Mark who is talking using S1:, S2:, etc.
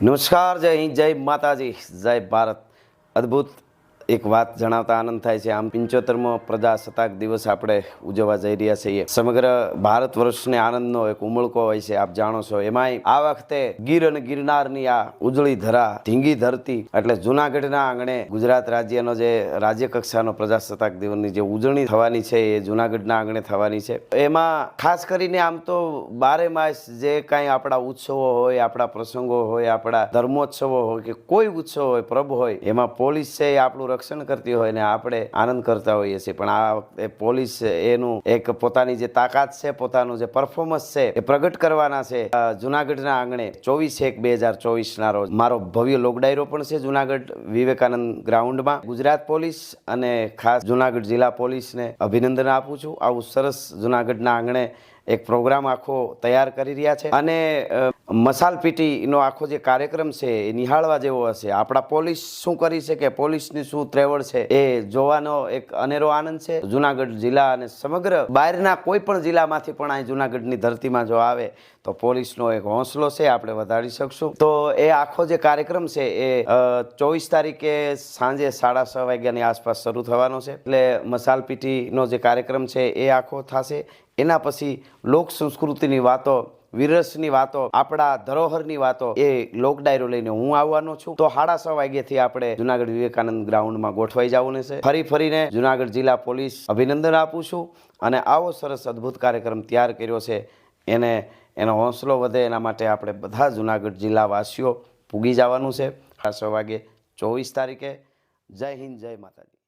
S1: નમસ્કાર જય હિન્દ જય માતાજી જય ભારત. અદ્ભુત એક વાત જણાવતા આનંદ થાય છે. આમ પંચોતેરમો પ્રજાસત્તાક દિવસ આપણે ઉજવવા જઈ રહ્યા છીએ. સમગ્ર ભારત વર્ષને આનંદનો એક ઉમળકો હોય છે. આપ જાણો છો, એમાંય આ વખતે ગીર અને ગિરનારની આ ઉજળી ધરા ધીંગી ધરતી, એટલે જુનાગઢના આંગણે ગુજરાત રાજ્યનો જે રાજ્ય કક્ષાનો પ્રજાસત્તાક દિવસની જે ઉજવણી થવાની છે, એ જુનાગઢના આંગણે થવાની છે. એમાં ખાસ કરીને આમ તો બારે માસ જે કાંઈ આપણા ઉત્સવો હોય, આપણા પ્રસંગો હોય, આપણા ધર્મોત્સવો હોય કે કોઈ ઉત્સવ હોય પ્રભ હોય, એમાં પોલીસ છે એ આપણું રક્ષણ કરતી હોય ને આપણે આનંદ કરતા હોઈએ છીએ. પણ આ વખતે પોલીસ એનું એક પોતાની જે તાકાત છે, પોતાનું જે પરફોર્મન્સ છે, એ પ્રગટ કરવાના છે. જુનાગઢના આંગણે ચોવીસ એક બે હજાર ચોવીસના રોજ મારો ભવ્ય લોકડાયરો પણ છે જુનાગઢ વિવેકાનંદ ગ્રાઉન્ડમાં. ગુજરાત પોલીસ અને ખાસ જુનાગઢ જિલ્લા પોલીસને અભિનંદન આપું છું. આવું સરસ જુનાગઢના આંગણે એક પ્રોગ્રામ આખો તૈયાર કરી રહ્યા છે. અને મસાલપીટીનો મસાલ પીટીનો આખો જે કાર્યક્રમ છે એ નિહાળવા જેવો હશે. આપણા પોલીસ શું કરી છે કે પોલીસની શું ત્રેવડ છે? એ જોવાનો એક અનેરો આનંદ છે. જુનાગઢ જિલ્લા અને સમગ્ર બહારના કોઈ પણ જિલ્લામાંથી પણ અહીં જુનાગઢની ધરતીમાં જો આવે, તો પોલીસનો એક હોંસલો છે, આપણે વધારી શકશું. તો એ આખો જે કાર્યક્રમ છે એ ચોવીસ તારીખે સાંજે સાડા છ વાગ્યાની આસપાસ શરૂ થવાનો છે. એટલે મસાલ પીટીનો જે કાર્યક્રમ છે એ આખો થશે. એના પછી લોક સંસ્કૃતિની વાતો, વિરસની વાતો, આપણા ધરોહરની વાતો, એ લોક ડાયરો લઈને હું આવવાનો છું. તો સાડા છ વાગ્યાથી આપણે જુનાગઢ વિવેકાનંદ ગ્રાઉન્ડમાં ગોઠવાઈ જવાનું છે. ફરી ફરીને જુનાગઢ જિલ્લા પોલીસ અભિનંદન આપું છું અને આવો સરસ અદ્ભુત કાર્યક્રમ તૈયાર કર્યો છે. એને, એનો હોંસલો વધે એના માટે આપણે બધા જુનાગઢ જિલ્લાવાસીઓ પૂગી જવાનું છે. સાડા છ વાગે ચોવીસ તારીખે. જય હિન્દ, જય માતાજી.